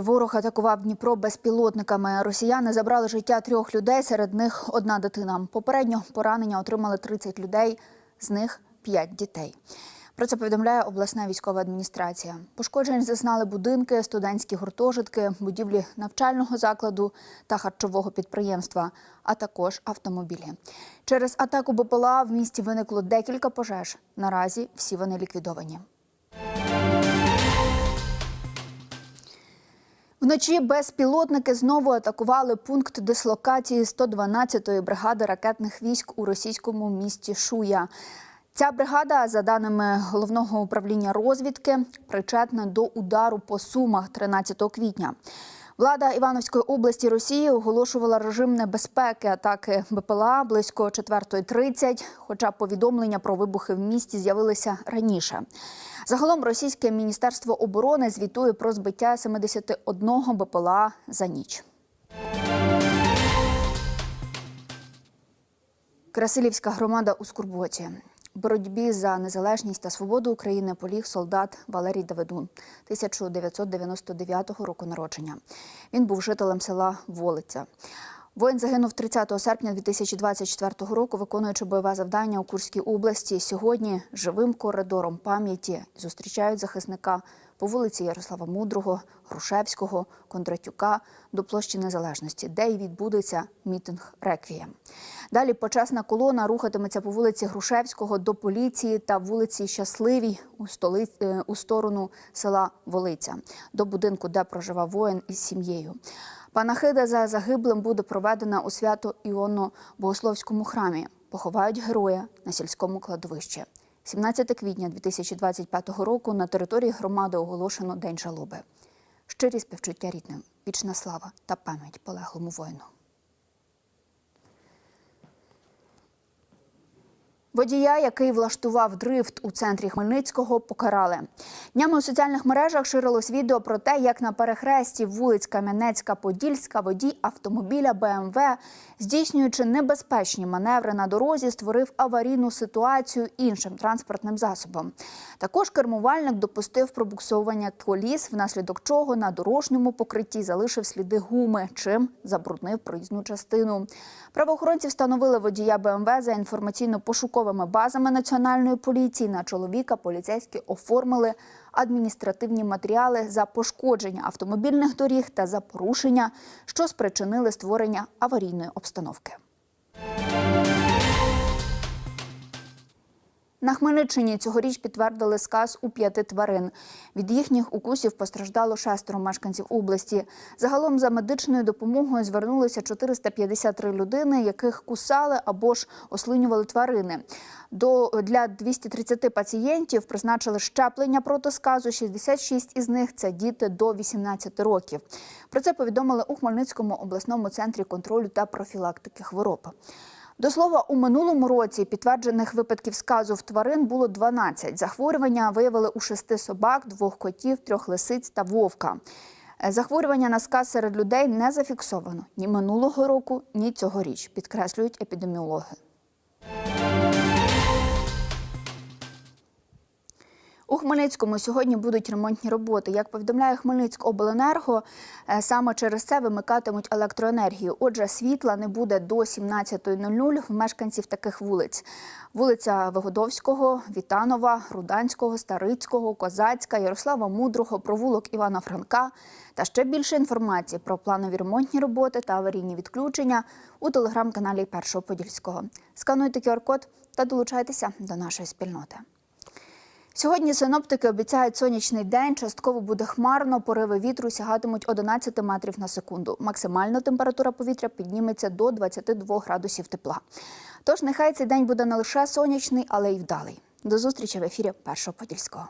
Ворог атакував Дніпро безпілотниками. Росіяни забрали життя трьох людей, серед них одна дитина. Попередньо поранення отримали 30 людей, з них 5 дітей. Про це повідомляє обласна військова адміністрація. Пошкоджень зазнали будинки, студентські гуртожитки, будівлі навчального закладу та харчового підприємства, а також автомобілі. Через атаку БПЛА в місті виникло декілька пожеж. Наразі всі вони ліквідовані. Вночі безпілотники знову атакували пункт дислокації 112-ї бригади ракетних військ у російському місті Шуя. Ця бригада, за даними головного управління розвідки, причетна до удару по сумах 13 квітня. Влада Івановської області Росії оголошувала режим небезпеки атаки БПЛА близько 4.30, хоча повідомлення про вибухи в місті з'явилися раніше. Загалом російське міністерство оборони звітує про збиття 71 БПЛА за ніч. Красилівська громада у Скурботі. Боротьбі за незалежність та свободу України поліг солдат Валерій Давидун 1999 року народження. Він був жителем села Волиця. Воїн загинув 30 серпня 2024 року, виконуючи бойове завдання у Курській області. Сьогодні живим коридором пам'яті зустрічають захисника по вулиці Ярослава Мудрого, Грушевського, Кондратюка до площі Незалежності, де й відбудеться мітинг реквієм. Далі почесна колона рухатиметься по вулиці Грушевського до поліції та вулиці Щасливій у, столи... е, у сторону села Волиця, до будинку, де проживав воїн із сім'єю. Панахида за загиблим буде проведена у свято Іонно Богословському храмі. Поховають героя на сільському кладовищі. 17 квітня 2025 року на території громади оголошено День жалоби. Щирі співчуття рідним, вічна слава та пам'ять полеглому воїну. Водія, який влаштував дрифт у центрі Хмельницького, покарали. Днями у соціальних мережах ширилось відео про те, як на перехресті вулиць Кам'янецька-Подільська водій автомобіля БМВ, здійснюючи небезпечні маневри на дорозі, створив аварійну ситуацію іншим транспортним засобом. Також кермувальник допустив пробуксовування коліс, внаслідок чого на дорожньому покритті залишив сліди гуми, чим забруднив проїзну частину. Правоохоронці встановили водія БМВ за інформаційно-пошуковими базами національної поліції. На чоловіка поліцейські оформили адміністративні матеріали за пошкодження автомобільних доріг та за порушення, що спричинили створення аварійної обстановки. На Хмельниччині цьогоріч підтвердили сказ у п'яти тварин. Від їхніх укусів постраждало шестеро мешканців області. Загалом за медичною допомогою звернулися 453 людини, яких кусали або ж ослинювали тварини. До для 230 пацієнтів призначили щеплення проти сказу. 66 із них це діти до 18 років. Про це повідомили у Хмельницькому обласному центрі контролю та профілактики хвороб. До слова, у минулому році підтверджених випадків сказу в тварин було 12. Захворювання виявили у шести собак, двох котів, трьох лисиць та вовка. Е, Захворювання на сказ серед людей не зафіксовано ні минулого року, ні цьогоріч, підкреслюють епідеміологи. У Хмельницькому сьогодні будуть ремонтні роботи. Як повідомляє Хмельницькобленерго, е, саме через це вимикатимуть електроенергію. Отже, світла не буде до 17.00 в мешканців таких вулиць: вулиця Вигодовського, Вітанова, Руданського, Старицького, Козацька, Ярослава Мудрого, провулок Івана Франка. Та ще більше інформації про планові ремонтні роботи та аварійні відключення у телеграм-каналі Першого Подільського. Скануйте QR-код та долучайтеся до нашої спільноти. Сьогодні синоптики обіцяють сонячний день. Частково буде хмарно. Пориви вітру сягатимуть 11 метрів на секунду. Максимальна температура повітря підніметься до 22 градусів тепла. Тож нехай цей день буде не лише сонячний, але й вдалий. До зустрічі в ефірі Першого Подільського.